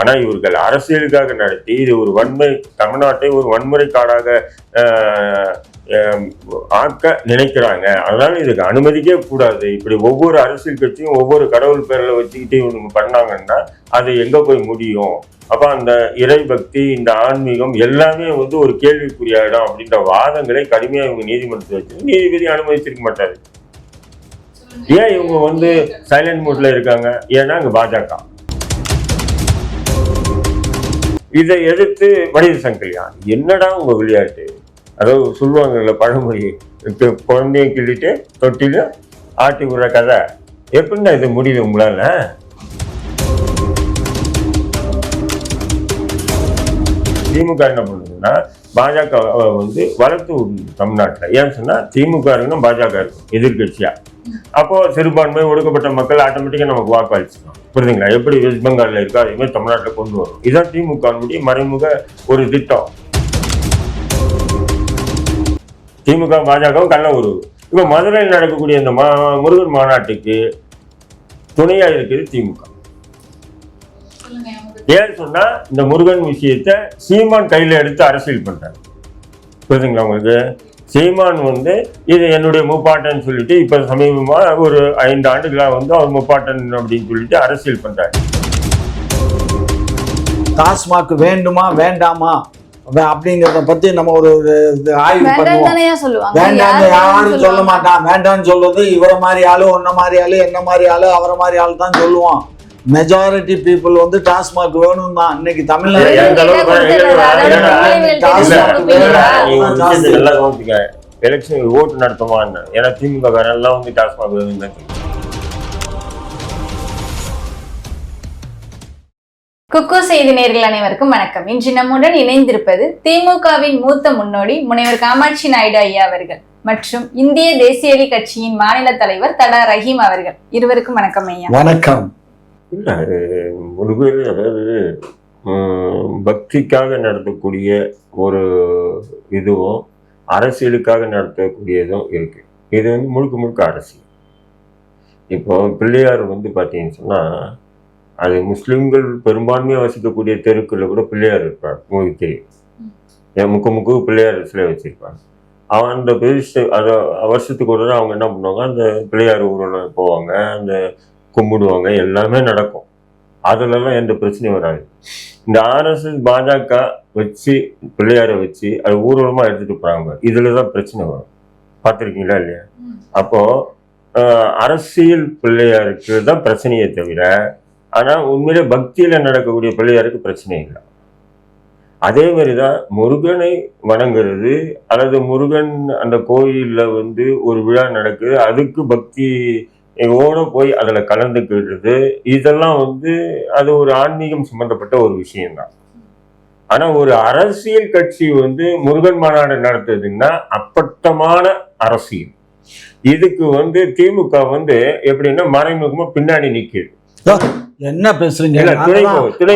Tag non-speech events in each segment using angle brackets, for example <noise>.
ஆனா இவர்கள் அரசியலுக்காக நடத்தி இது ஒரு வன்முறை தமிழ்நாட்டை ஒரு வன்முறை காடாக ஆக்க நினைக்கிறாங்க. அதனால இதுக்கு அனுமதிக்கவே கூடாது. இப்படி ஒவ்வொரு அரசியல் கட்சியும் ஒவ்வொரு கடவுள் பேர்ல வச்சுக்கிட்டு இவங்க பண்ணாங்கன்னா அது எங்க போய் முடியும்? அப்ப அந்த இறை பக்தி இந்த ஆன்மீகம் எல்லாமே வந்து ஒரு கேள்விக்குறியாயிடும் அப்படின்ற வாதங்களை கடுமையா இவங்க நீதிமன்றத்தில் வச்சு நீதிபதி அனுமதிச்சிருக்க மாட்டாரு. ஏன் இவங்க வந்து சைலண்ட் மூட்ல இருக்காங்க? ஏன்னா அங்க பாஜக. இதை எதிர்த்து மனித சங்கல்யா என்னடா உங்க விளையாட்டு? அதாவது சொல்லுவாங்கல்ல பழமொழி இப்ப கிள்ளிட்டு தொட்டிலும் ஆட்டி விடுற கதை. எப்படின்னா இது முடியுது உங்களால? திமுக என்ன பண்ணுதுன்னா பாஜக வந்து வளர்த்து தமிழ்நாட்டில். ஏன்னு சொன்னா திமுக இருக்கும் பாஜக இருக்கும் எதிர்கட்சியா அப்போ சிறுபான்மை ஒடுக்கப்பட்ட மக்கள் ஆட்டோமேட்டிக்கா நமக்கு வாக்களிச்சிடும் புரியுதுங்களா? எப்படி வெஸ்ட் பெங்கால்ல இருக்கோ? அதே மாதிரி தமிழ்நாட்டில் கொண்டு வரும் இதான் திமுக மறைமுக ஒரு திட்டம். திமுக பாஜகவும் கள்ள உறவு இப்போ மதுரையில் நடக்கக்கூடிய இந்த மா முருகன் மாநாட்டுக்கு துணையா இருக்குது திமுக. ஏன்னு சொன்னா இந்த முருகன் விஷயத்த சீமான் கையில எடுத்து அரசியல் பண்றாரு. புரியுதுங்களா உங்களுக்கு? சீமான் வந்து இது என்னுடைய முப்பாட்டன் சொல்லிட்டு இப்ப சமீபமா ஒரு ஐந்து ஆண்டுகளா வந்து அவர் முப்பாட்டன் அப்படின்னு சொல்லிட்டு அரசியல் பண்றாரு. டாஸ்மாக் வேண்டுமா வேண்டாமா அப்ப- அப்படிங்கறத பத்தி நம்ம ஒரு ஒரு இது ஆய்வு வேண்டாம் பண்ணுவோம். யாரு யாரும் சொல்ல? மாட்டான். வேண்டாம்னு சொல்றது இவரை மாதிரி ஆளு உன்ன மாதிரி ஆளு என்ன மாதிரி ஆளு அவரை மாதிரி ஆளு தான் சொல்லுவான். மெஜாரிட்டி பீப்புள் வந்து டாஸ்மாக் வேணும் தான். இன்னைக்கு தமிழ்நாடு எலெக்ஷன் ஓட்டு நடத்துவான்னு ஏன்னா திமுக எல்லாம் வந்து டாஸ்மாக் கேட்குறாங்க. குக்கு செய்தி நேர்கள் அனைவருக்கும் வணக்கம். இன்று நம்முடன் இணைந்திருப்பது திமுகவின் மூத்த முன்னோடி முனைவர் காமாட்சி நாயுடு ஐயா அவர்கள் மற்றும் இந்திய தேசியலி கட்சியின் மாநில தலைவர் தடா ரஹீம் அவர்கள். இருவருக்கும் வணக்கம் ஐயா. வணக்கம். இல்லை அது ஒரு பேர் அதாவது உம், பக்திக்காக நடத்தக்கூடிய ஒரு இதுவும் அரசியலுக்காக நடத்தக்கூடியதும் இருக்கு. இது வந்து முழுக்க முழுக்க அரசியல். இப்போ பிள்ளையார் வந்து பார்த்தீங்கன்னு சொன்னா அது முஸ்லீம்கள் பெரும்பான்மையாக வசிக்கக்கூடிய தெருக்களில் கூட பிள்ளையார் இருப்பார் உங்களுக்கு தெரியும். என் முக்கு முக்கு பிள்ளையார் சிலை வச்சிருப்பாங்க. அவன் அந்த பெருசு அதை வருஷத்துக்கு ஒரு அவங்க என்ன பண்ணுவாங்க அந்த பிள்ளையார் ஊரில் போவாங்க அந்த கும்பிடுவாங்க. எல்லாமே நடக்கும். அதுலலாம் எந்த பிரச்சனையும் வராது. இந்த ஆர்எஸ்எஸ் பாஜக வச்சு பிள்ளையாரை வச்சு அது ஊர்வலமா எடுத்துட்டு போறாங்க. இதுல தான் பிரச்சனை வரும். பார்த்துருக்கீங்களா இல்லையா? அப்போ அரசியல் பிள்ளையாருக்கு தான் பிரச்சனையே தவிர ஆனால் உண்மையிலே பக்தியில் நடக்கக்கூடிய பிள்ளையாருக்கு பிரச்சனை இல்லை. அதே மாதிரி தான் முருகனை வணங்குறது அல்லது முருகன் அந்த கோயில்ல வந்து ஒரு விழா நடக்குது அதுக்கு பக்தி ஓட போய் அதுல கலந்துக்கிறது இதெல்லாம் வந்து அது ஒரு ஆன்மீகம் சம்பந்தப்பட்ட ஒரு விஷயம்தான். ஆனா ஒரு அரசியல் கட்சி வந்து முருகன் மாநாடு நடத்துதுன்னா அப்பட்டமான அரசியல். இதுக்கு வந்து திமுக வந்து எப்படின்னா மறைமுகமா பின்னாடி நிக்குது. என்ன பேசுறீங்க?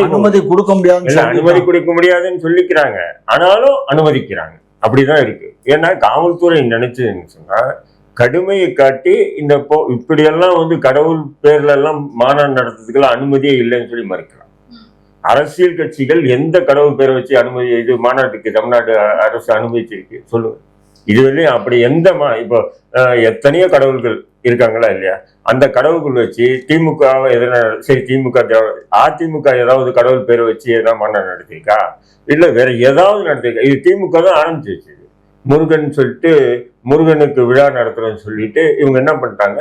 அனுமதி கொடுக்க இல்ல அனுமதி. கொடுக்க முடியாதுன்னு சொல்லிக்கிறாங்க. ஆனாலும் அனுமதிக்கிறாங்க. அப்படிதான் இருக்கு. ஏன்னா காவல்துறை நினைச்சதுன்னு சொன்னா கடுமையை காட்டி இந்த போ இப்படியெல்லாம் வந்து கடவுள் பேர்ல எல்லாம் மாநாடு நடத்துறதுக்கெல்லாம் அனுமதியே இல்லைன்னு சொல்லி மறுக்கலாம் அரசியல் கட்சிகள் எந்த கடவுள் பேரை வச்சு அனுமதி இது மாநாட்டுக்கு தமிழ்நாடு அரசு அனுமதிச்சிருக்கு? சொல்லுங்க. இதுவரையும் அப்படி எந்த மா இப்போ எத்தனையோ கடவுள்கள் இருக்காங்களா இல்லையா? அந்த கடவுள்கள் வச்சு திமுக எதனா சரி திமுக அதிமுக ஏதாவது கடவுள் பேரை வச்சு எதனா மாநாடு நடத்திருக்கா இல்ல வேற ஏதாவது நடத்திருக்கா இது திமுக தான் ஆரம்பிச்சு வச்சது. முருகன் சொல்லிட்டு முருகனுக்கு விழா நடத்துறோம்னு சொல்லிட்டு இவங்க என்ன பண்ணிட்டாங்க?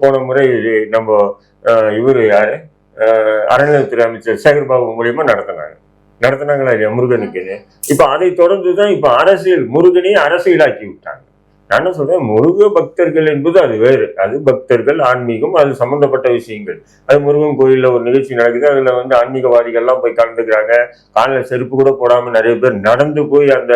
போன முறை நம்ம அஹ், இவரு யாரு? அஹ், அறநிலையத்துறை அமைச்சர் சேகர் பாபு மூலியமா நடத்தினாங்க. நடத்தினாங்களா இல்லையா முருகனுக்கு இப்ப அதை தொடர்ந்து தான் இப்ப அரசியல் முருகனையும் அரசியலாக்கி விட்டாங்க. நான் என்ன சொல்றேன்? முருக பக்தர்கள் என்பது அது வேறு. அது பக்தர்கள் ஆன்மீகம் அது சம்பந்தப்பட்ட விஷயங்கள். அது முருகன் கோயிலில் ஒரு நிகழ்ச்சி நடக்குது. அதுல வந்து ஆன்மீகவாதிகள்லாம் போய் கலந்துக்கிறாங்க. காலில் செருப்பு கூட போடாம நிறைய பேர் நடந்து போய் அந்த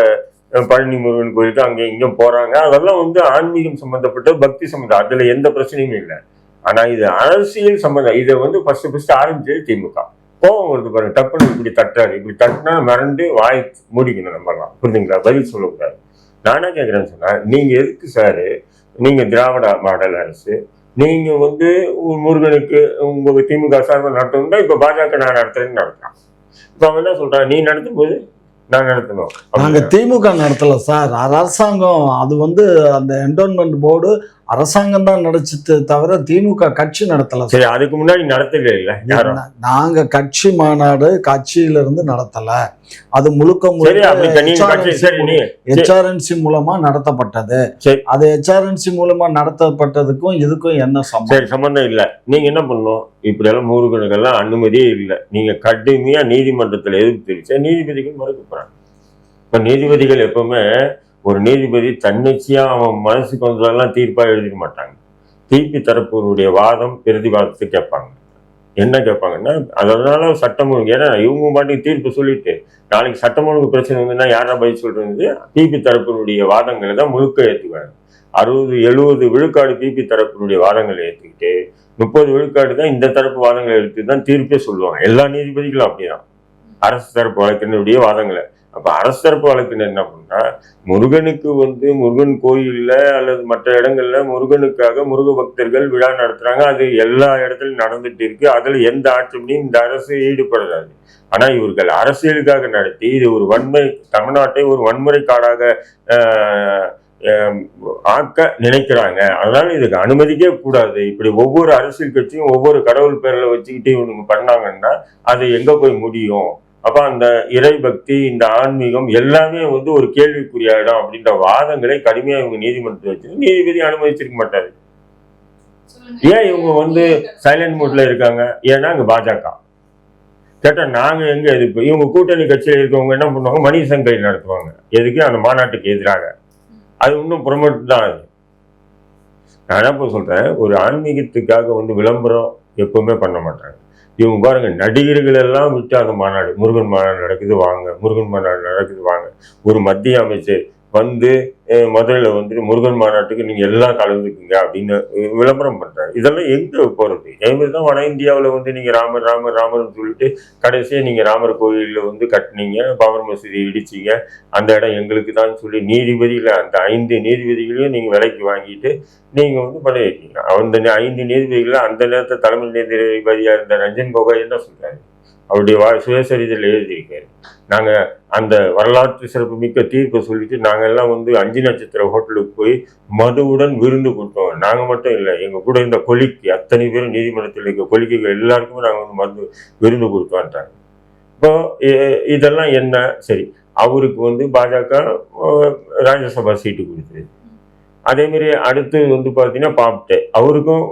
பழனி முருகன் கோயிலுக்கு அங்கே இங்கேயும் போகிறாங்க அதெல்லாம் வந்து ஆன்மீகம் சம்பந்தப்பட்ட பக்தி சம்பந்தம். அதில் எந்த பிரச்சனையும் இல்லை. ஆனால் இது அரசியல் சம்பந்தம். இதை வந்து ஃபஸ்ட்டு ஃபஸ்ட்டு ஆரம்பிச்சது திமுக. கோவம் வருது பாருங்க. டப்புன்னு இப்படி தட்டுறாரு. இப்படி தட்டினா மிரண்டு வாய் மூடிக்கணும் நம்மலாம் புரிஞ்சுங்களா? பதில் சொல்லக்கூடாது. நானே கேட்குறேன்னு சொன்னால் நீங்கள் எதுக்கு சார் நீங்கள் திராவிட மாடல் அரசு. நீங்கள் வந்து உ- முருகனுக்கு உங்களுக்கு திமுக சார்பாக நடத்தணும்னா இப்போ பாஜக நான் நடத்துறேன்னு நடத்துகிறான் இப்போ அவன் என்ன சொல்கிறான் நீ நடத்தும் போது நான் நடத்தணும். நாங்க திமுக நடத்தல சார். அரசாங்கம் அது வந்து அந்த என்டோன்மெண்ட் போர்டு அரசாங்கம் தான் நடச்சுட்டு தவிர திமுக கட்சி நடத்தல. சார் அதுக்கு முன்னாடி நடத்தவே இல்லை. நாங்க கட்சி மாநாடு கட்சியில இருந்து நடத்தல. அது முழுக்க ஹெச்ஆர்என்சி மூலமா நடத்தப்பட்டது. சரி. அது ஹெச்ஆர்என்சி மூலமா நடத்தப்பட்டதுக்கும் இதுக்கும் என்ன சம்பந்தம்? இல்ல. நீங்க என்ன பண்ணணும்? இப்படி எல்லாம் முருகனுக்கெல்லாம் அனுமதியே இல்லை. நீங்க கடுமையா நீதிமன்றத்துல எதிர்ப்பு தெரிவிச்சா நீதிபதிகள் மறுக்க போறாங்க. இப்ப நீதிபதிகள் எப்பவுமே ஒரு நீதிபதி தன்னிச்சையா அவன் மனசுக்கு வந்ததெல்லாம் தீர்ப்பா எழுதிக்க மாட்டாங்க. தீர்ப்பு தரப்பினுடைய வாதம் பிரதிவாதத்தை கேட்பாங்க. என்ன கேட்பாங்கன்னா அதனால சட்டம் ஒழுங்கு ஏன்னா இவங்க பாட்டுக்கு தீர்ப்பு சொல்லிட்டு நாளைக்கு சட்டம் ஒழுங்கு பிரச்சனை வந்துன்னா யாரா பதில் சொல்றது? பிபி தரப்பினுடைய வாதங்களை தான் முழுக்க ஏற்றுவாங்க அறுபது எழுபது விழுக்காடு பிபி தரப்பினுடைய வாதங்களை ஏற்றுக்கிட்டு முப்பது விழுக்காடு தான் இந்த தரப்பு வாதங்களை எடுத்து தான் தீர்ப்பே சொல்லுவாங்க. எல்லா நீதிபதிகளும் அப்படிதான். அரசு தரப்பு வழக்கினுடைய வாதங்களை. அப்போ அரசு தரப்பு வழக்கினர் என்ன பண்ணா முருகனுக்கு வந்து முருகன் கோயிலில் அல்லது மற்ற இடங்கள்ல முருகனுக்காக முருக பக்தர்கள் விழா நடத்துகிறாங்க அது எல்லா இடத்துலையும் நடந்துட்டு இருக்கு. அதில் எந்த ஆட்சியும் இந்த அரசு ஈடுபடாது. ஆனால் இவர்கள் அரசியலுக்காக நடத்தி இது ஒரு வன்முறை தமிழ்நாட்டை ஒரு வன்முறை காடாக ஆக்க நினைக்கிறாங்க. அதனால இதுக்கு அனுமதிக்கே கூடாது. இப்படி ஒவ்வொரு அரசியல் கட்சியும் ஒவ்வொரு கடவுள் பேரில் வச்சுக்கிட்டு இவனுங்க பண்ணாங்கன்னா அது எங்கே போய் முடியும்? அப்ப அந்த இறை பக்தி இந்த ஆன்மீகம் எல்லாமே வந்து ஒரு கேள்விக்குரிய இடம் அப்படின்ற வாதங்களை கடுமையா இவங்க நீதிமன்றத்தில் வச்சு நீதிபதி அனுமதிச்சிருக்க மாட்டாரு. ஏன் இவங்க வந்து சைலண்ட் மூட்ல இருக்காங்க? ஏன்னா அங்க பாஜக. கேட்டா நாங்க எங்க எதிர்ப்பு? இவங்க கூட்டணி கட்சியில இருக்கவங்க என்ன பண்ணுவாங்க? மணி சங்கை நடத்துவாங்க. எதுக்கு? அந்த மாநாட்டுக்கு எதிராக. அது இன்னும் ப்ரொமோட் தான் அது. நான் என்ன சொல்றேன்? ஒரு ஆன்மீகத்துக்காக வந்து விளம்பரம் எப்பவுமே பண்ண மாட்டாங்க. இவங்க பாருங்க நடிகர்கள் எல்லாம் விட்டு அந்த மாநாடு. முருகன் மாநாடு நடக்குது வாங்க. முருகன் மாநாடு நடக்குது வாங்க. ஒரு மத்திய அமைச்சர் வந்து மதுரையில் வந்துட்டு முருகன் மாநாட்டுக்கு நீங்கள் எல்லாம் கலந்துக்குங்க அப்படின்னு விளம்பரம் பண்ணுறாரு இதெல்லாம் எங்கே போகிறது மாதிரி தான் வட இந்தியாவில் வந்து நீங்கள் ராமர் ராமர் ராமர்னு சொல்லிட்டு கடைசியாக நீங்கள் ராமர் கோயிலில் வந்து கட்டுனீங்க பாபர் மசூதி இடிச்சிங்க. அந்த இடம் எங்களுக்கு தான் சொல்லி நீதிபதியில் அந்த ஐந்து நீதிபதிகளையும் நீங்கள் விலைக்கு வாங்கிட்டு நீங்கள் வந்து பண்ணி வைக்கீங்க அந்த ஐந்து நீதிபதிகளில் அந்த நேரத்தில் தலைமை நீதிபதியாக இருந்த ரஞ்சன் கோகோய் என்ன சொல்கிறாரு அவருடைய வா சுயசரிதையில் எழுதியிருக்காரு. நாங்கள் அந்த வரலாற்று சிறப்பு மிக்க தீர்ப்பை சொல்லிட்டு நாங்கள் எல்லாம் வந்து அஞ்சு நட்சத்திர ஹோட்டலுக்கு போய் மதுவுடன் விருந்து கொடுத்தோம். நாங்கள் மட்டும் இல்லை எங்கள் கூட இருந்த கொலிக்கு அத்தனை பேரும் நீதிமன்றத்தில் இருக்க கொலிக்கைகள் எல்லாருக்குமே நாங்கள் வந்து மருந்து விருந்து கொடுத்தோன்ட்டாங்க இப்போ இதெல்லாம் என்ன? சரி அவருக்கு வந்து பாஜக ராஜ்யசபா சீட்டு கொடுத்தது. அதேமாரி அடுத்து வந்து பார்த்தீங்கன்னா பாப்டே. அவருக்கும்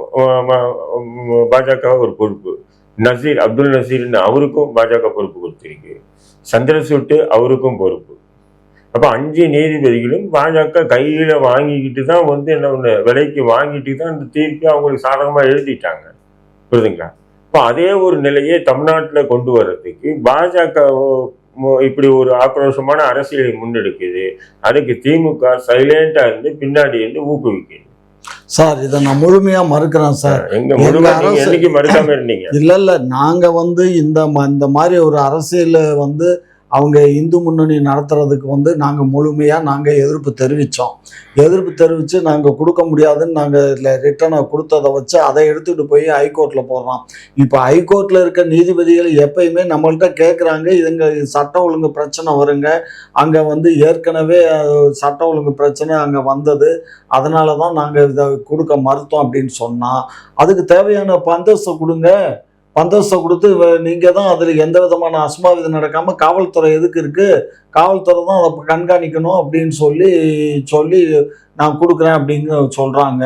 பாஜக ஒரு பொறுப்பு. நசீர் அப்துல் நசீர்னு அவருக்கும் பாஜக பொறுப்பு கொடுத்திருக்கு. சந்திரசூட்டு அவருக்கும் பொறுப்பு. அப்போ அஞ்சு நீதிபதிகளும் பாஜக கையில் வாங்கிக்கிட்டு தான் வந்து என்ன ஒன்று விலைக்கு வாங்கிட்டு தான் அந்த தீர்ப்பை அவங்களுக்கு சாதகமாக எழுதிட்டாங்க. புரியுதுங்களா? இப்போ அதே ஒரு நிலையை தமிழ்நாட்டில் கொண்டு வர்றதுக்கு பாஜக இப்படி ஒரு ஆக்ரோஷமான அரசியலை முன்னெடுக்குது. அதுக்கு திமுக சைலண்டாக இருந்து பின்னாடி இருந்து ஊக்குவிக்குது. சார் இதை நான் முழுமையா மறுக்கிறேன் சார். இல்ல இல்ல நாங்க வந்து இந்த இந்த மாதிரி ஒரு அரசியல் வந்து அவங்க இந்து முன்னணி நடத்துறதுக்கு வந்து நாங்கள் முழுமையாக நாங்கள் எதிர்ப்பு தெரிவித்தோம் எதிர்ப்பு தெரிவித்து நாங்கள் கொடுக்க முடியாதுன்னு நாங்க ரிட்டனை கொடுத்ததை வச்சு அதை எடுத்துகிட்டு போய் ஹைகோர்ட்டில் போடுறோம். இப்போ ஹைகோர்ட்டில் இருக்க நீதிபதிகள் எப்பயுமே நம்மள்கிட்ட கேட்குறாங்க இதுங்க சட்ட ஒழுங்கு பிரச்சனை வருங்க அங்கே வந்து ஏற்கனவே சட்டம் சட்ட ஒழுங்கு பிரச்சனை அங்கே வந்தது அதனால தான் நாங்கள் இதை கொடுக்க மறுத்தோம் அப்படின்னு சொன்னால் அதுக்கு தேவையான பந்தஸ்தை கொடுங்க. பந்தோஸ்தை கொடுத்து நீங்கள் தான் அதில் எந்த விதமான அசம்பாவிதம் நடக்காமல் காவல்துறை எதுக்கு இருக்குது காவல்துறை தான் அதை கண்காணிக்கணும் அப்படின்னு சொல்லி சொல்லி நான் கொடுக்குறேன் அப்படின்னு சொல்கிறாங்க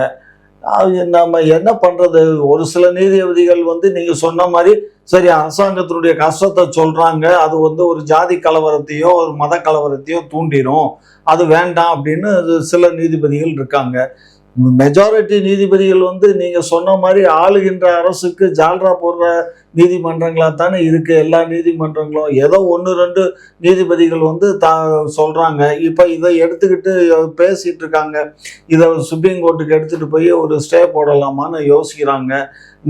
நம்ம என்ன பண்ணுறது ஒரு சில நீதிபதிகள் வந்து நீங்கள் சொன்ன மாதிரி சரி அரசாங்கத்தினுடைய கஷ்டத்தை சொல்கிறாங்க அது வந்து ஒரு ஜாதி கலவரத்தையோ ஒரு மத கலவரத்தையோ தூண்டிடும் அது வேண்டாம் அப்படின்னு சில நீதிபதிகள் இருக்காங்க. மெஜாரிட்டி நீதிபதிகள் வந்து நீங்கள் சொன்ன மாதிரி ஆளுகின்ற அரசுக்கு ஜால்ரா போடுற நீதிமன்றங்களா தானே இருக்கு. எல்லா நீதிமன்றங்களும் ஏதோ ஒன்று ரெண்டு நீதிபதிகள் வந்து தா சொல்றாங்க. இப்போ இதை எடுத்துக்கிட்டு பேசிட்டு இருக்காங்க. இதை சுப்ரீம் கோர்ட்டுக்கு எடுத்துட்டு போய் ஒரு ஸ்டே போடலாமான்னு யோசிக்கிறாங்க.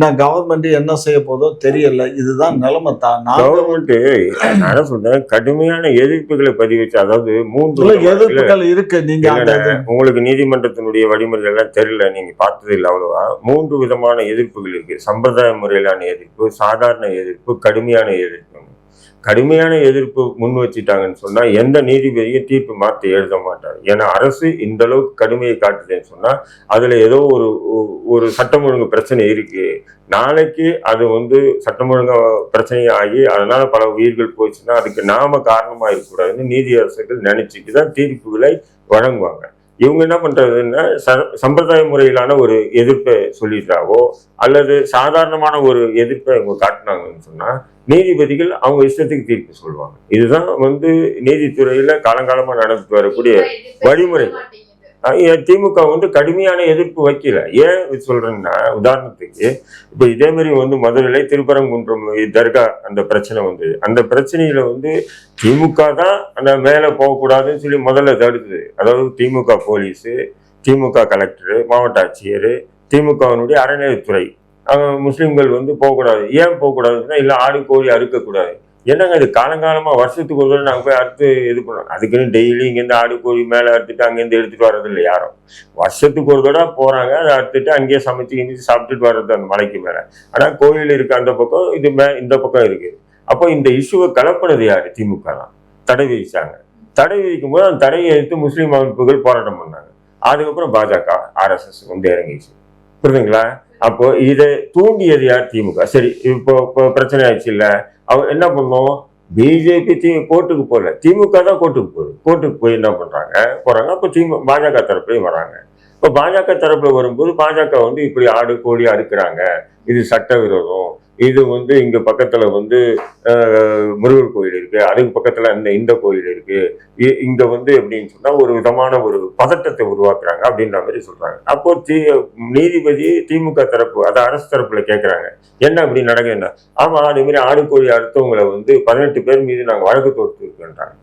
நான் கவர்மெண்ட் என்ன செய்ய போதோ தெரியல. இதுதான் நிலைமை தான். நான் கவர்மெண்ட் நான் சொல்றேன்? கடுமையான எதிர்ப்புகளை பதிவிச்சு அதாவது மூன்று எதிர்ப்புகள் இருக்கு. நீங்க உங்களுக்கு நீதிமன்றத்தினுடைய வழிமுறைகள் எல்லாம் தெரியல. நீங்க பார்த்தது இல்லை அவ்வளவா. மூன்று விதமான எதிர்ப்புகள் இருக்கு. சம்பிரதாய முறையிலான எதிர்ப்பு சாதாரண எதிர்ப்பு கடுமையான எதிர்ப்பு. கடுமையான எதிர்ப்பு முன் வச்சுட்டாங்கன்னு சொன்னால் எந்த நீதிபதியும் தீர்ப்பு மாற்றி எழுத மாட்டார். ஏன்னா அரசு இந்த அளவுக்கு கடுமையை காட்டுதுன்னு சொன்னால் அதில் ஏதோ ஒரு ஒரு சட்டம் ஒழுங்கு பிரச்சனை இருக்குது நாளைக்கு அது வந்து சட்டம் ஒழுங்கு பிரச்சனை ஆகி அதனால் பல உயிர்கள் போச்சுன்னா அதுக்கு நாம காரணமாக இருக்கக்கூடாதுன்னு நீதியரசர்கள் நினச்சிட்டு தான் தீர்ப்புகளை வழங்குவாங்க. இவங்க என்ன பண்றதுன்னா ச- சம்பிரதாய முறையிலான ஒரு எதிர்ப்பை சொல்லிட்டாவோ அல்லது சாதாரணமான ஒரு எதிர்ப்பை இவங்க காட்டினாங்கன்னு சொன்னா நீதிபதிகள் அவங்க இஷ்டத்துக்கு தீர்ப்பு சொல்லுவாங்க இதுதான் வந்து நீதித்துறையில காலங்காலமா நடந்துட்டு வரக்கூடிய வழிமுறை. திமுக வந்து கடுமையான எதிர்ப்பு வைக்கல. ஏன் இது சொல்றேன்னா உதாரணத்துக்கு இப்போ இதே மாதிரி வந்து மதுரையில திருப்பரங்குன்றம் தர்கா அந்த பிரச்சனை வந்து அந்த பிரச்சனையில வந்து திமுக தான் அந்த மேலே போகக்கூடாதுன்னு சொல்லி முதல்ல தடுத்தது. அதாவது திமுக போலீஸு திமுக கலெக்டரு மாவட்ட ஆட்சியர் திமுகவினுடைய அறநிலையத்துறை. முஸ்லீம்கள் வந்து போகக்கூடாது. ஏன் போகக்கூடாதுன்னா இல்லை ஆடு கோழி அறுக்கக்கூடாது. என்னங்க இது? காலங்காலமாக வருஷத்துக்கு ஒரு தடவை நாங்கள் போய் அறுத்து இது பண்ணோம். அதுக்குன்னு டெய்லி இங்கேருந்து ஆடு கோழி மேலே அறுத்துட்டு அங்கேருந்து எடுத்துகிட்டு வர்றது இல்லை யாரும். வருஷத்துக்கு ஒரு தடவை போகிறாங்க அதை அறுத்துட்டு அங்கேயே சமைச்சு கிமைச்சு சாப்பிட்டுட்டு வர்றது அந்த மலைக்கு மேலே. ஆனால் கோயில் இருக்க அந்த பக்கம் இது மே இந்த பக்கம் இருக்குது அப்போ இந்த இஷ்யூவை கலப்பினது யார்? திமுக தான் தடை விதிச்சாங்க. தடை விதிக்கும் போது அந்த தடையை எடுத்து முஸ்லீம் அமைப்புகள் போராட்டம் பண்ணாங்க. அதுக்கப்புறம் பாஜக ஆர்எஸ்எஸ் வந்து இறங்கிச்சு புரியுதுங்களா? அப்போ இதை தூண்டியது யார்? திமுக. சரி இப்போ இப்போ பிரச்சனை ஆயிடுச்சு இல்லை. அவர் என்ன பண்ணோம்? பிஜேபி தி கோர்ட்டுக்கு போகல. திமுக தான் கோர்ட்டுக்கு போகுது. கோர்ட்டுக்கு போய் என்ன பண்ணுறாங்க போகிறாங்க அப்போ திமு பாஜக தரப்புலையும் வராங்க. இப்போ பாஜக தரப்பில் வரும்போது பாஜக வந்து இப்படி ஆடு கோழி அறுக்கிறாங்க. இது சட்டவிரோதம். இது வந்து இங்க பக்கத்துல வந்து முருகர் கோயில் இருக்கு. அதுக்கு பக்கத்துல இந்த இந்த கோயில் இருக்கு. இ- இங்க வந்து எப்படின்னு சொன்னா ஒரு விதமான ஒரு பதட்டத்தை உருவாக்குறாங்க அப்படின்ற மாதிரி சொல்றாங்க. அப்போ தி நீதிபதி திமுக தரப்பு அது அரசு தரப்புல கேட்குறாங்க என்ன அப்படி நடக்குதுன்னா ஆமா அதே மாதிரி ஆடு கோழி அறுத்தவங்களை வந்து பதினெட்டு பேர் மீது நாங்க வழக்கு தொடுத்துருக்கோன்றாங்க.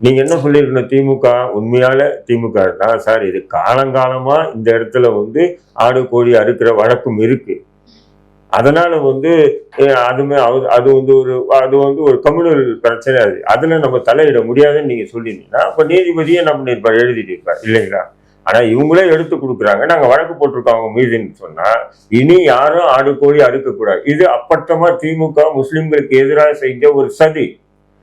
நீங்க என்ன சொல்லியிருக்கணும் திமுக உண்மையால திமுக இருந்தா சார் இது காலங்காலமா இந்த இடத்துல வந்து ஆடு கோழி அறுக்கிற வழக்கம் இருக்கு. அதனால வந்து அதுமே அது- அது வந்து ஒரு அது வந்து ஒரு கம்யூனல் பிரச்சனை அது. அதுல நம்ம தலையிட முடியாதுன்னு நீங்க சொல்லியிருந்தீங்கன்னா அப்ப நீதிபதியே நம்ம இருப்பார் எழுதிட்டு இருப்பார். இல்லைங்களா? ஆனா இவங்களே எடுத்து கொடுக்குறாங்க. நாங்க வழக்கு போட்டிருக்கோம் அவங்க மீதுன்னு சொன்னா இனி யாரும் ஆடு கோழி அறுக்கக்கூடாது. இது அப்பட்டமா திமுக முஸ்லிம்களுக்கு எதிராக செஞ்ச ஒரு சதி.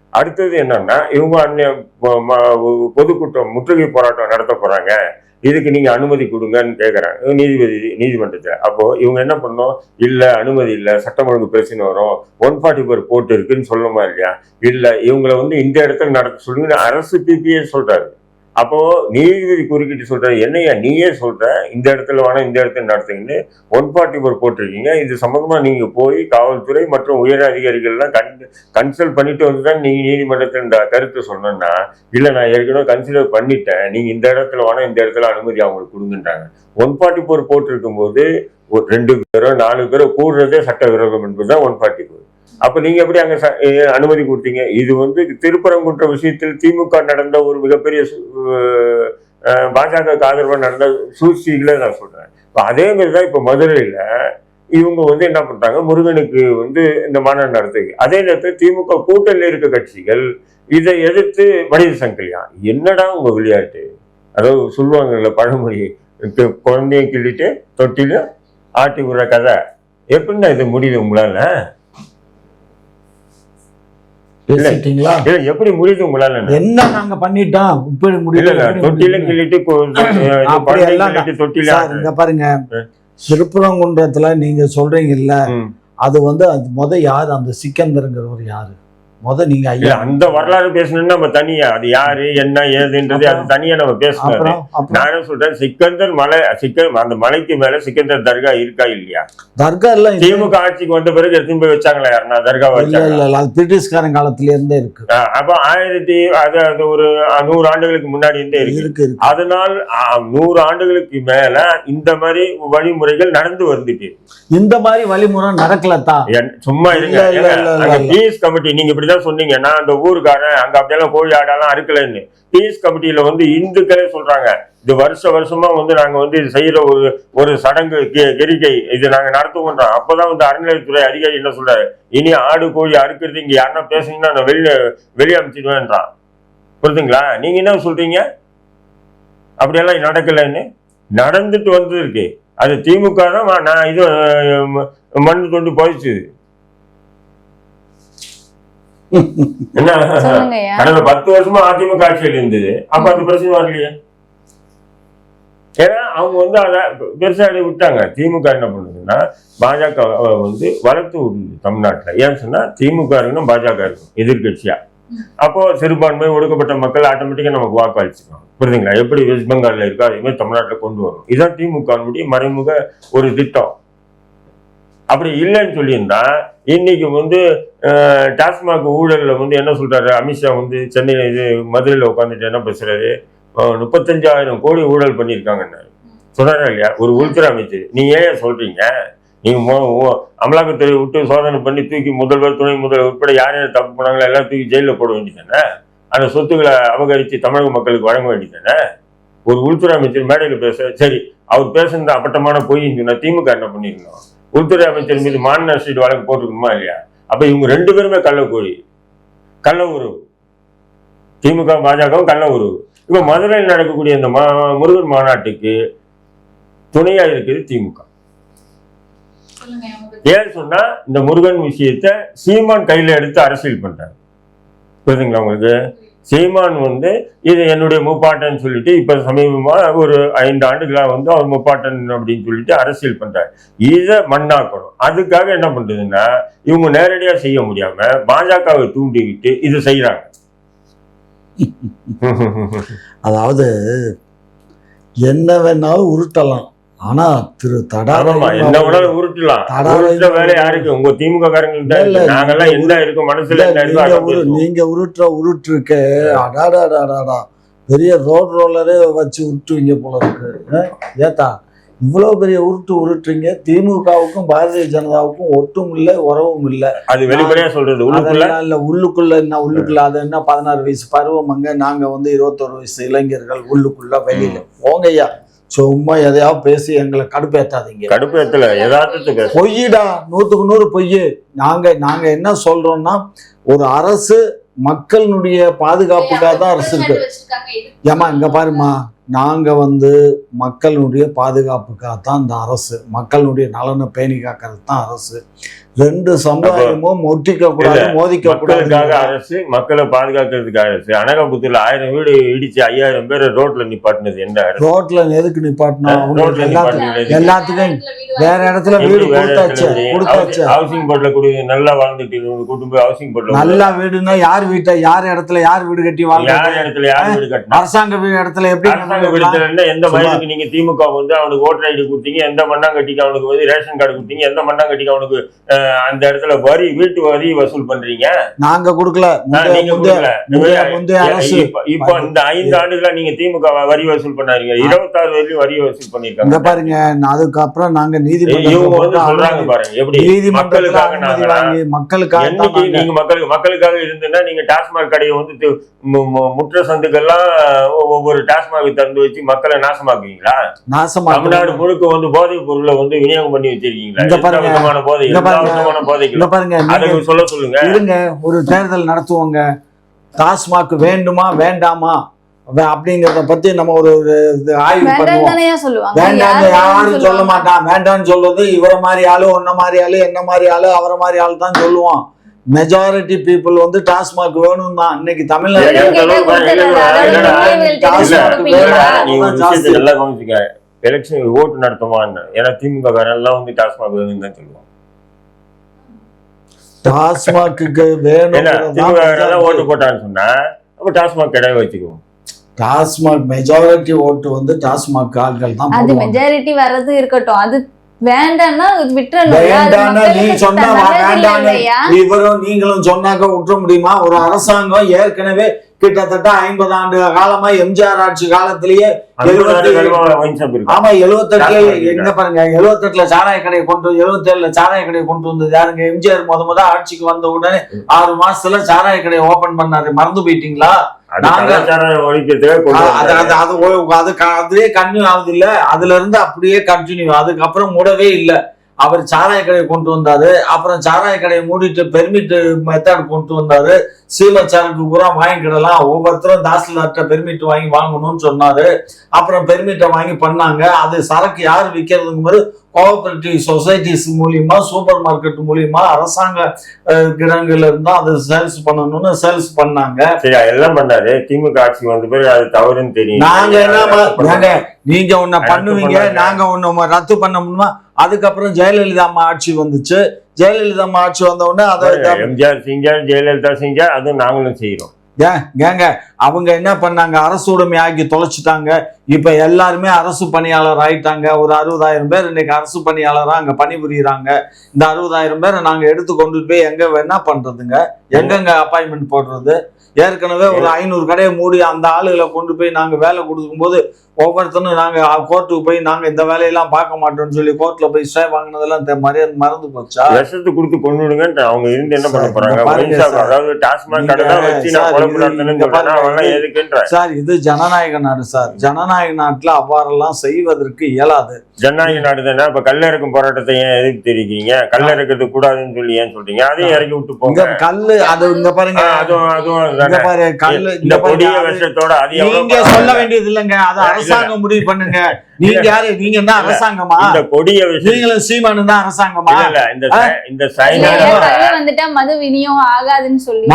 அடுத்தது என்னன்னா இவங்க அன்னைய ம- ம- பொதுக்கூட்டம் முற்றுகை போராட்டம் நடத்த போறாங்க. இதுக்கு நீங்க அனுமதி கொடுங்கன்னு கேட்குறாங்க நீதிபதி நீதிமன்றத்துல. அப்போ இவங்க என்ன பண்ணோம் இல்லை அனுமதி இல்ல சட்டம் ஒழுங்கு பிரச்சனை வரும். ஒன் ஃபார்ட்டி ஃபோர் போட்டு இருக்குன்னு சொல்லணுமா இல்லையா? இல்லை இவங்களை வந்து இந்த இடத்துல நடத்த சொல்லுங்கன்னு அரசு பிபிஏ சொல்றாரு. அப்போ நீதிபதி குறுக்கிட்டு சொல்ற என்னையா நீயே சொல்ற? இந்த இடத்துல வேணா இந்த இடத்துல நடத்துங்கன்னு ஒன் ஃபார்ட்டி ஃபோர் போட்டிருக்கீங்க. இது சம்பந்தமா நீங்க போய் காவல்துறை மற்றும் உயர் அதிகாரிகள்லாம் கன் கன்சல்ட் பண்ணிட்டு வந்து தான் நீங்க நீதிமன்றத்தில் இந்த கருத்தை சொன்னோன்னா இல்லை நான் ஏற்கனவே கன்சிடர் பண்ணிட்டேன். நீங்க இந்த இடத்துல வேணா இந்த இடத்துல அனுமதி அவங்களுக்கு கொடுங்கன்றாங்க. ஒன் ஃபார்ட்டி ஃபோர் போட்டிருக்கும் போது ஒரு ரெண்டு பேரோ நாலு பேரோ கூடுறதே சட்டவிரோதம் என்பதுதான் ஒன் ஃபார்ட்டி ஃபோர் அப்ப நீங்க எப்படி அங்க ச- அனுமதி கொடுத்தீங்க? இது வந்து திருப்பரங்குன்ற விஷயத்தில் திமுக நடந்த ஒரு மிகப்பெரிய சு- அஹ், பாஜகவுக்கு ஆதரவாக நடந்த சூழ்ச்சிகளை நான் சொல்றேன். இப்போ அதே மாதிரி தான் இப்போ மதுரையில இவங்க வந்து என்ன பண்றாங்க? முருகனுக்கு வந்து இந்த மாநாடு நடத்துக்கு அதே நேரத்தில் திமுக கூட்டணியில் இருக்க கட்சிகள் இதை எதிர்த்து மனித சங்கிலியா? என்னடா உங்க விளையாட்டு? அதாவது சொல்லுவாங்கல்ல பழமொழி குழந்தையை கிள்ளிட்டு தொட்டிலும் ஆட்டி விடுற கதை. எப்படின்னா இது முடியுது உங்களால? பேசிட்டீங்களா? இல்ல எப்படி முடியுது உங்களால என்ன? நாங்க பண்ணிட்டோம்? இப்படி இல்ல முடியல இல்ல. தொட்டில. கிள்ளிட்டு தொட்டில இங்க பாருங்க. திருப்பரங்குன்றத்துல நீங்க சொல்றீங்கல்ல ம். அது வந்து அது முத யாரு? அந்த சிக்கந்தருங்கிறவர் யாரு? முத நீங்க ஐயா அந்த வரலாறு பேசணும்னா நம்ம தனியா. அது யாரு என்ன ஏதுன்றது அது தனியா நம்ம பேசணும் அப்புறம் அப்புறம் நான் என்ன சொல்றேன் சிக்கந்தர் மலை சிக்கன் அந்த மலைக்கு மேல சிக்கந்தர் தர்கா இருக்கா இல்லையா? தர்கா இல்ல திமுக ஆட்சிக்கு வந்த பிறகு எடுத்துன்னு போய் வச்சாங்களா யாருன்னா தர்கா இல்ல அது பிரிட்டிஷ்காரன் காலத்துல இருந்தே இருக்கு. அப்ப ஆயிரத்தி அது அது ஒரு நூறு ஆண்டுகளுக்கு முன்னாடி இருந்தே இருக்கு. அதனால் நூறு ஆண்டுகளுக்கு மேல இந்த மாதிரி வழிமுறைகள் நடந்து வந்துட்டு இந்த மாதிரி வழிமுறை நடக்கலத்தா? சும்மா இருங்க. பீஸ் கமிட்டி நீங்க இப்படிதான் சொன்னீங்க. நான் அந்த ஊருக்காரன் அங்க அப்படியெல்லாம் கோழி ஆடெல்லாம் அறுக்கலைன்னு. பீஸ் கமிட்டியில வந்து இந்துக்களே சொல்றாங்க. இது வருஷ வருஷமா வந்து நாங்க வந்து இது செய்யற ஒரு ஒரு சடங்கு கெ- கெரிக்கை இது நாங்க நடத்துவோன்றோம் அப்பதான் வந்து அறநிலையத்துறை அதிகாரி என்ன சொல்றாரு? இனி ஆடு கோழி அறுக்கிறது இங்க யாருன்னா பேசுனீங்கன்னா நான் வெளிய வெளியே அனுப்பிச்சிடுவேன்றான் புரியுதுங்களா நீங்க என்ன சொல்றீங்க? அப்படியெல்லாம் நடக்கலைன்னு. நடந்துட்டு வந்திருக்கு அது திமுக தான் நான் இது ம- மண் கொண்டு போயிடுச்சு. என்ன? கடந்த பத்து வருஷமா அதிமுக ஆட்சியில் இருந்தது. அப்ப அந்த பிரச்சனை வரலையே? ஏன்னா அவங்க வந்து அதை பெருசா இதை விட்டாங்க. திமுக என்ன பண்ணுதுன்னா பாஜக வந்து வளர்த்து விடுது தமிழ்நாட்டுல. ஏன்னு சொன்னா திமுக இருக்கணும் பாஜக இருக்கும் எதிர்கட்சியா. அப்போ சிறுபான்மை ஒடுக்கப்பட்ட மக்கள் ஆட்டோமேட்டிக்கா நமக்கு வாக்களிச்சுக்கலாம் புரியுதுங்களா? எப்படி வெஸ்ட் பெங்கால்ல இருக்கோ அதே மாதிரி தமிழ்நாட்டுல கொண்டு வரும் இதுதான் திமுக மறைமுக ஒரு திட்டம். அப்படி இல்லைன்னு சொல்லியிருந்தா இன்னைக்கு வந்து டாஸ்மாக் ஊழலில் வந்து என்ன சொல்கிறாரு அமித்ஷா வந்து சென்னையில் இது மதுரையில் உட்காந்துட்டு என்ன பேசுகிறாரு முப்பத்தஞ்சாயிரம் கோடி ஊழல் பண்ணியிருக்காங்கன்னாரு சொன்னாரா இல்லையா? ஒரு உள்துறை அமைச்சர் நீங்கள் ஏன் சொல்கிறீங்க நீங்கள் அமலாக்கத்துறை விட்டு சோதனை பண்ணி தூக்கி முதல்வர் துணை முதல்வர் உட்பட யார் யார் தப்பு பண்ணாங்களோ எல்லாம் தூக்கி ஜெயிலில் போட வேண்டியதானே அந்த சொத்துக்களை அபகரித்து தமிழக மக்களுக்கு வழங்க வேண்டியதானே ஒரு உள்துறை அமைச்சர் மேடையில் பேச சரி அவர் பேசுனது அப்பட்டமான பொய்ன்னு சொன்னால் திமுக என்ன பண்ணியிருந்தோம்? உள்துறை அமைச்சர் மீது மாநில ஸ்ட்ரீட் வழக்கு போட்டிருக்கணுமா இல்லையா? அப்ப இவங்க ரெண்டு பேருமே கள்ளக்கோழி கள்ள உறவு. திமுக பாஜகவும் கள்ள உறவு. இப்ப மதுரையில் நடக்கக்கூடிய இந்த மா முருகன் மாநாட்டுக்கு துணையா இருக்குது திமுக. ஏன்னு சொன்னா இந்த முருகன் விஷயத்த சீமான் கையில எடுத்து அரசியல் பண்றாரு. புரியுதுங்களா உங்களுக்கு? சீமான் வந்து இது என்னுடைய முப்பாட்டன் சொல்லிட்டு இப்ப சமீபமா ஒரு ஐந்து ஆண்டுகளாக வந்து அவர் முப்பாட்டன் அப்படின்னு சொல்லிட்டு அரசியல் பண்றாரு. இதை மண்ணாக்கணும். அதுக்காக என்ன பண்றதுன்னா இவங்க நேரடியா செய்ய முடியாம பாஜகவை தூண்டி விட்டு இதை செய்யறாங்க <laughs> அதாவது என்ன வேணாலும் உருட்டலாம். ஆனா திரு தடா என்ன உருட்டலாம் தடா வேலை யாருக்கு? உங்க திமுக காரங்களுக்கு இருக்கு. நாங்கெல்லாம் நீங்க என்ன இருக்கும் மனசுல இருக்கோ நீங்க உருட்டுற உருட்டுருக்கு. அடாடாடாடாடா. பெரிய ரோட் ரோலரே வச்சு உருட்டுவீங்க போல இருக்கு. ஏத்தா இவ்வளவு பெரிய உருட்டு உருட்டுறீங்க. திமுகவுக்கும் பாரதிய ஜனதாவுக்கும் ஒட்டும் இல்லை உறவும் இல்லை. அது வெளிப்படையா சொல்றது உள்ளுக்குள்ள? இல்ல உள்ளுக்குள்ள என்ன உள்ளுக்குள்ள அது என்ன? பதினாறு வயசு பருவமங்க நாங்க வந்து இருபத்தொரு வயசு இளைஞர்கள் உள்ளுக்குள்ள வெளியில. போங்கய்யா. சும்மா எதையாவது பேசி எங்களை கடுப்பேத்தாதீங்க. கடுப்பேத்துல யதார்த்தத்தை பேச பொய்யிடா நூத்துக்கு நூறு பொய். நாங்க நாங்க என்ன சொல்றோம்னா ஒரு அரசு மக்களினுடைய பாதுகாப்புக்காக தான் அரசு இருக்கு. ஏமா இங்க பாருமா நாங்க வந்து மக்களுடைய பாதுகாப்புக்காக தான் இந்த அரசு மக்களுடைய நலனை பேணி காக்கிறது தான் அரசு. ரெண்டு சமுதாயமும் ஒட்டிக்க கூடாது மோதிக்க மக்களுக்காக கூடாது அரசு மக்களை பாதுகாக்கிறதுக்கு அரசு. அனகாபுத்தூர்ல ஆயிரம் வீடு இடிச்சு ஐயாயிரம் பேர் ரோட்ல நிப்பாட்டினது எந்த அரசு ரோட்ல எதுக்கு நிப்பாட்டினா ரோட்ல அவங்களுக்கு எல்லாத்துக்கும் வேற இடத்துல வீடு கொடுத்தாச்சு கொடுத்தாச்சு. ஹவுசிங் போர்ட்ல குடி நல்லா வாழ்ந்துட்டு கூட்டு போய் ஹவுசிங் போர்ட்ல நல்ல வீடுன்னா யார் வீட்டை யார் இடத்துல யார் வீடு கட்டி யார் வாழ்றாங்க இடத்துல யார் வீடு அரசாங்க வீடு இடத்துல எப்படி அரசாங்க விடுதலை எந்த. வயதுக்கு நீங்க திமுக வந்து அவனுக்கு ஓட்டர் ஐடி கொடுத்தீங்க எந்த மண்ணாங்கட்டிக்கு அவனுக்கு வந்து ரேஷன் கார்டு கொடுத்தீங்க எந்த மண்ணாங்கட்டிக்கு அவனுக்கு அந்த இடத்துல வரி வீட்டு வரி வசூல் பண்றீங்க? நாங்க கொடுக்கல. நீங்க கொடுக்கல. இப்ப இந்த ஐந்து ஆண்டுகளா நீங்க திமுக வரி வசூல் பண்ணாருங்க இருபத்தாறு வரையிலும் வரி வசூல் பண்ணிருக்காங்க. பாருங்க அதுக்கப்புறம் நாங்க நீதிமன்றம் வந்து சொல்றாங்க பாருங்க எப்படி? நீதிமன்றத்துல மக்களுக்காக நாங்க மக்களுக்கு மக்களுக்காக இருந்துன்னா நீங்க டாஸ்மாக் கடையை வந்து முற்ற சந்துக்கெல்லாம் ஒவ்வொரு டாஸ்மாக் திறந்து வச்சு மக்களை நாசமாக்குவீங்களா? நாசமா தமிழ்நாடு முழுக்க வந்து போதைப் பொருளை வந்து விநியோகம் பண்ணி வச்சிருக்கீங்களா? போதை இங்க எல்லா பாருங்க. விதமான இங்க போதைகளும் பாருங்க சொல்ல சொல்லுங்க. இருங்க. ஒரு தேர்தல் நடத்துவோங்க. டாஸ்மாக் வேண்டுமா வேண்டாமா? அப்படிங்கறத பத்தி நம்ம ஒரு ஒரு இது ஆய்வு வேண்டாம் பண்ணுவோம். வேண்டாம் யார் யாரும் சொல்ல? மாட்டான் வேண்டாம்னு சொல்றது இவரை மாதிரி ஆளு உன்ன மாதிரி ஆளு என்ன மாதிரி ஆளு அவரை மாதிரி ஆளு தான் சொல்லுவான் மெஜாரிட்டி பீப்புள் வந்து டாஸ்மாக் வேணும் தான் இன்னைக்கு தமிழ்நாடு கவனிச்சுக்க. எலெக்ஷன் ஓட்டு நடத்துமான்னு. ஏன்னா திமுக எல்லாம் வந்து டாஸ்மாக் வேணும்னு தான் சொல்லுவாங்க. டாஸ்மாக்கு எல்லாம் ஓட்டு வேணும் போட்டான்னு சொன்னா அப்ப டாஸ்மாக் கிடையாது வச்சுக்குவோம். டாஸ்மாக் மெஜாரிட்டி ஓட்டு வந்து டாஸ்மாக் ஆட்கள் தான் அது மெஜாரிட்டி வர்றது இருக்கட்டும். அது வேண்டாம்னா விட்டுறணும். நீ சொன்னா? இவரும் நீங்களும் சொன்னாக்க விட்டுற முடியுமா? ஒரு அரசாங்கம் ஏற்கனவே கிட்டத்தட்ட ஐம்பது ஆண்டு காலமா எம்ஜிஆர் ஆட்சி காலத்திலேயே எழுபத்தி- ஆமா கடை. எங்க பாருங்க எழுவத்தெட்டுல சாராய கடையை கொண்டு எழுவத்தேழுல சாராய கடையை கொண்டு வந்தது யாருங்க? எம்ஜிஆர் முத முத ஆட்சிக்கு வந்த உடனே ஆறு மாசத்துல சாராய கடையை ஓபன் பண்ணாரு. மறந்து போயிட்டீங்களா? அதுலயே கன்டினியூ ஆகுது இல்ல அதுல இருந்து அப்படியே கண்டினியூ அதுக்கப்புறம் மூடவே இல்ல. அவர் சாராய கடையை கொண்டு வந்தாரு. அப்புறம் சாராய கடையை மூடிட்டு பெர்மிட் மெத்தட் கொண்டு வந்தாரு. சீல சரக்கு பூரா வாங்கிக்கிடலாம். ஒவ்வொருத்தரும் தாசில்தார்ட்ட பெர்மிட் வாங்கி வாங்கணும்னு சொன்னாரு. அப்புறம் பெர்மிட்டை வாங்கி பண்ணாங்க. அது சரக்கு யார் விற்கிறதுங்க போது கோஆபரேட்டிவ் சொசைட்டிஸ் மூலியமா சூப்பர் மார்க்கெட் மூலியமா அரசாங்க கிடங்குல இருந்தா அதை சேல்ஸ் பண்ணணும்னு சேல்ஸ் பண்ணாங்க. சரி அதெல்லாம் பண்ணாரு திமுக ஆட்சி வந்த பிறகு அது தவறுன்னு தெரியும் நாங்க என்ன நாங்க ஒன்ன பண்ணுவீங்க. நாங்க ஒண்ணு ரத்து பண்ண முடியுமா? அதுக்கப்புறம் ஜெயலலிதா அம்மா ஆட்சி வந்துச்சு. ஜெயலலிதா அம்மா ஆட்சி வந்த உடனே அதை எம்ஜிஆர் செஞ்சார் ஜெயலலிதா செஞ்சா அதுவும் நாங்களும் செய்யறோம் ஏன் ஏங்க அவங்க என்ன பண்ணாங்க? அரசு உடைமை ஆக்கி தொலைச்சிட்டாங்க. இப்போ எல்லாருமே அரசு பணியாளர் ஆயிட்டாங்க. ஒரு அறுபதாயிரம் பேர் இன்னைக்கு அரசு பணியாளராக அங்கே பணிபுரியிறாங்க. இந்த அறுபதாயிரம் பேரை நாங்கள் எடுத்து கொண்டு போய் எங்கே என்ன பண்ணுறதுங்க எங்கெங்க அப்பாயின்மெண்ட் போடுறது? ஏற்கனவே ஒரு ஐநூறு கடையை மூடி அந்த ஆளுகளை கொண்டு போய் நாங்க வேலை கொடுக்கும்போது ஒவ்வொருத்தரும் நாங்க கோர்ட்டுக்கு போய் நாங்க இந்த வேலையெல்லாம் பார்க்க மாட்டோம்னு சொல்லி கோர்ட்ல போய் ஸ்டே வாங்கினதெல்லாம் மரியாதை மறந்து போச்சா? விஷத்தை கொடுத்து கொண்டு அவங்க இருந்து என்ன பண்ண போறாங்க? சார். இது- ஜனநாயக நாடு சார். ஜனநாயக நாட்டுல அவ்வாறெல்லாம் செய்வதற்கு இயலாது. ஜனநாயக நாடு தானே? இப்ப கல்ல இறக்கும் போராட்டத்தை ஏன் எதுக்கு தெரிவிக்கிறீங்க? கல்ல இறக்கிறது கூடாதுன்னு சொல்லி ஏன் சொல்றீங்க? அதையும் இறக்கி விட்டு போங்க. கல்லு அது இங்க பாருங்க. அதுவும் அதுவும் இந்த கொடிய எவ்வளவு நீங்க சொல்ல பரவாயில்ல. வேண்டியது இல்லைங்க. அது இல்ல. அரசாங்கம் முடிவு பண்ணுங்க நீங்க யாரு? நீங்க. அரசாங்கமா? இந்த கொடிய விஷயம் நீங்களும் சீமானு தான் அரசாங்கமா? இல்ல இந்த இந்த வந்துட்டா மது விநியோகம் ஆகாதுன்னு சொல்லி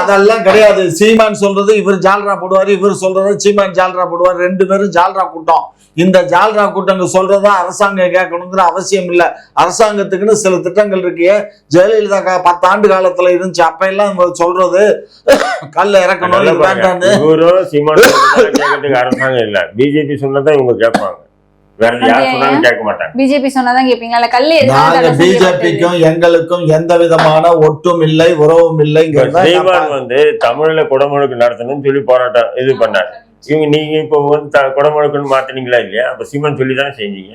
அதெல்லாம் கிடையாது. சீமான் சொல்றது இவர் ஜால்ரா போடுவாரு இவர் சொல்றது சீமான் ஜால்ரா போடுவார். ரெண்டு பேரும் ஜால்ரா கூட்டம். இந்த ஜால்ரா கூட்டங்க சொல்றதா அரசாங்கம் கேட்கணுங்கிற அவசியம் இல்ல. அரசாங்கத்துக்குன்னு சில திட்டங்கள் இருக்கு. ஜெயலலிதா கா- பத்தாண்டு காலத்துல இருந்துச்சு. அப்ப எல்லாம் சொல்றது கல்ல இறக்கணும். வேண்டான்னு அரசாங்கம் இல்ல. பிஜேபி சொன்னதான் இவங்க கேட்பாங்க? பிஜேபிக்கும் எங்களுக்கும் எந்த விதமான ஒட்டும் இல்லை உறவும் இல்லைங்கிறத வந்து தமிழ்ல குடமுழுக்கு நடத்தணும்னு சொல்லி போராட்டம் இது பண்ணாரு. இவங்க நீங்க இப்போ வந்து த- குடமுழுக்குன்னு மாத்தினீங்களா இல்லையா? அப்ப சிமெண்ட் சொல்லி தானே செஞ்சீங்க.